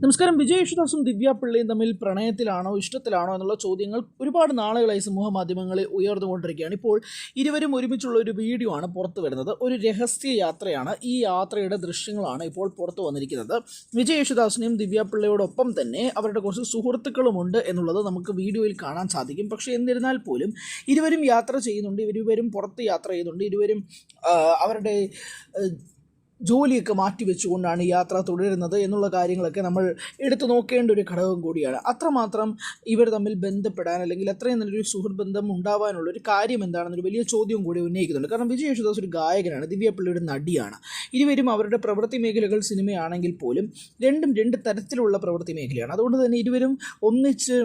നമസ്കാരം. വിജയ് യേശുദാസും ദിവ്യ പിള്ളയും തമ്മിൽ പ്രണയത്തിലാണോ ഇഷ്ടത്തിലാണോ എന്നുള്ള ചോദ്യങ്ങൾ ഒരുപാട് നാളുകളായി സമൂഹ മാധ്യമങ്ങളിൽ ഉയർന്നുകൊണ്ടിരിക്കുകയാണ്. ഇപ്പോൾ ഇരുവരും ഒരുമിച്ചുള്ള ഒരു വീഡിയോ ആണ് പുറത്തു വരുന്നത്. ഒരു രഹസ്യ യാത്രയാണ്. ഈ യാത്രയുടെ ദൃശ്യങ്ങളാണ് ഇപ്പോൾ പുറത്തു വന്നിരിക്കുന്നത്. വിജയ് യേശുദാസിനെയും ദിവ്യ പിള്ളയോടൊപ്പം തന്നെ അവരുടെ കുറച്ച് സുഹൃത്തുക്കളുമുണ്ട് എന്നുള്ളത് നമുക്ക് വീഡിയോയിൽ കാണാൻ സാധിക്കും. പക്ഷേ എന്നിരുന്നാൽ പോലും ഇരുവരും യാത്ര ചെയ്യുന്നുണ്ട്. ഇരുവരും പുറത്ത് യാത്ര ചെയ്യുന്നുണ്ട്. ഇരുവരും അവരുടെ ജോലിയൊക്കെ മാറ്റിവെച്ചുകൊണ്ടാണ് യാത്ര തുടരുന്നത് എന്നുള്ള കാര്യങ്ങളൊക്കെ നമ്മൾ എടുത്തു നോക്കേണ്ട ഒരു ഘടകം കൂടിയാണ്. അത്രമാത്രം ഇവർ തമ്മിൽ ബന്ധപ്പെടാൻ അല്ലെങ്കിൽ അത്രയും നല്ലൊരു സുഹൃത്ത് ബന്ധം ഉണ്ടാവാനുള്ള ഒരു കാര്യം എന്താണെന്നൊരു വലിയ ചോദ്യം കൂടി ഉന്നയിക്കുന്നുണ്ട്. കാരണം വിജയ് യേശുദാസ് ഒരു ഗായകനാണ് ദിവ്യ പിള്ളയുടെ നടിയാണ്. ഇരുവരും അവരുടെ പ്രവൃത്തി മേഖലകൾ സിനിമയാണെങ്കിൽ പോലും രണ്ടും രണ്ട് തരത്തിലുള്ള പ്രവൃത്തി മേഖലയാണ്. അതുകൊണ്ട് തന്നെ ഇരുവരും ഒന്നിച്ച്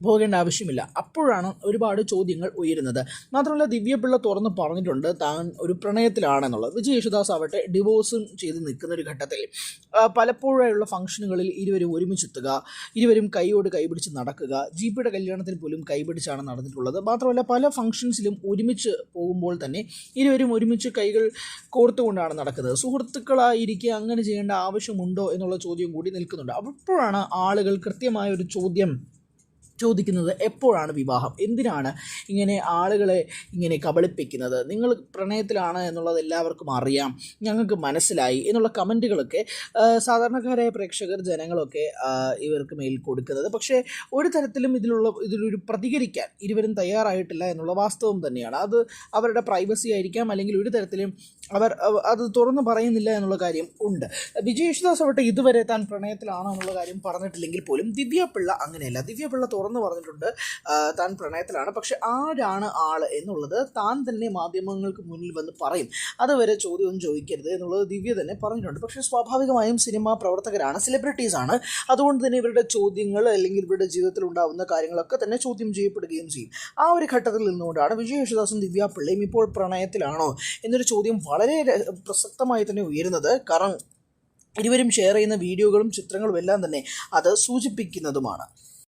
പോകേണ്ട ആവശ്യമില്ല. അപ്പോഴാണ് ഒരുപാട് ചോദ്യങ്ങൾ ഉയരുന്നത്. മാത്രമല്ല ദിവ്യപിള്ള തുറന്ന് പറഞ്ഞിട്ടുണ്ട് താൻ ഒരു പ്രണയത്തിലാണെന്നുള്ളത്. വിജയ് യേശുദാസ് ആവട്ടെ ഡിവോഴ്സും ചെയ്ത് നിൽക്കുന്ന ഒരു ഘട്ടത്തിൽ പലപ്പോഴായുള്ള ഫംഗ്ഷനുകളിൽ ഇരുവരും ഒരുമിച്ചെത്തുക ഇരുവരും കൈയോട് കൈപിടിച്ച് നടക്കുക ജിപിയുടെ കല്യാണത്തിന് പോലും കൈപിടിച്ചാണ് നടന്നിട്ടുള്ളത്. മാത്രമല്ല പല ഫംഗ്ഷൻസിലും ഒരുമിച്ച് പോകുമ്പോൾ തന്നെ ഇരുവരും ഒരുമിച്ച് കൈകൾ കോർത്തുകൊണ്ടാണ് നടക്കുന്നത്. സുഹൃത്തുക്കളായിരിക്കുക അങ്ങനെ ചെയ്യേണ്ട ആവശ്യമുണ്ടോ എന്നുള്ള ചോദ്യം കൂടി നിൽക്കുന്നുണ്ട്. അപ്പോഴാണ് ആളുകൾ കൃത്യമായ ഒരു ചോദ്യം ചോദിക്കുന്നത് എപ്പോഴാണ് വിവാഹം? എന്തിനാണ് ഇങ്ങനെ ആളുകളെ ഇങ്ങനെ കബളിപ്പിക്കുന്നത്? നിങ്ങൾ പ്രണയത്തിലാണ് എന്നുള്ളത് എല്ലാവർക്കും അറിയാം. ഞങ്ങൾക്ക് മനസ്സിലായി എന്നുള്ള കമന്റുകളൊക്കെ സാധാരണക്കാരായ പ്രേക്ഷകർ ജനങ്ങളൊക്കെ ഇവർക്ക് മേൽ കൊടുക്കുന്നത്. പക്ഷേ ഒരു തരത്തിലും ഇതിലുള്ള ഇതിലൊരു പ്രതികരിക്കാൻ ഇരുവരും തയ്യാറായിട്ടില്ല എന്നുള്ള വാസ്തവം തന്നെയാണ്. അത് അവരുടെ പ്രൈവസി ആയിരിക്കാം അല്ലെങ്കിൽ ഒരു തരത്തിലും അവർ അത് തുറന്നു പറയുന്നില്ല എന്നുള്ള കാര്യം ഉണ്ട്. വിജയ് യേശുദാസ് ആവട്ടെ ഇതുവരെ താൻ പ്രണയത്തിലാണോ എന്നുള്ള കാര്യം പറഞ്ഞിട്ടില്ലെങ്കിൽ പോലും ദിവ്യ പിള്ള അങ്ങനെയല്ല. ദിവ്യ പിള്ള തുറന്നു പറഞ്ഞിട്ടുണ്ട്. താൻ പ്രണയത്തിലാണ്. പക്ഷെ ആരാണ് ആൾ എന്നുള്ളത് താൻ തന്നെ മാധ്യമങ്ങൾക്ക് മുന്നിൽ വന്ന് പറയും. അതുവരെ ചോദ്യം ചോദിക്കരുത് എന്നുള്ളത് ദിവ്യ തന്നെ പറഞ്ഞിട്ടുണ്ട്. പക്ഷേ സ്വാഭാവികമായും സിനിമാ പ്രവർത്തകരാണ് സെലിബ്രിറ്റീസ് ആണ്. അതുകൊണ്ട് തന്നെ ഇവരുടെ ചോദ്യങ്ങൾ അല്ലെങ്കിൽ ഇവരുടെ ജീവിതത്തിൽ ഉണ്ടാകുന്ന കാര്യങ്ങളൊക്കെ തന്നെ ചോദ്യം ചെയ്യപ്പെടുകയും ചെയ്യും. ആ ഒരു ഘട്ടത്തിൽ നിന്നുകൊണ്ടാണ് വിജയ് യേശുദാസും ദിവ്യ പിള്ളയും ഇപ്പോൾ പ്രണയത്തിലാണോ എന്നൊരു ചോദ്യം വളരെ പ്രസക്തമായി തന്നെ ഉയരുന്നത്. കാരണം ഇരുവരും ഷെയർ ചെയ്യുന്ന വീഡിയോകളും ചിത്രങ്ങളും എല്ലാം തന്നെ അത് സൂചിപ്പിക്കുന്നതുമാണ്.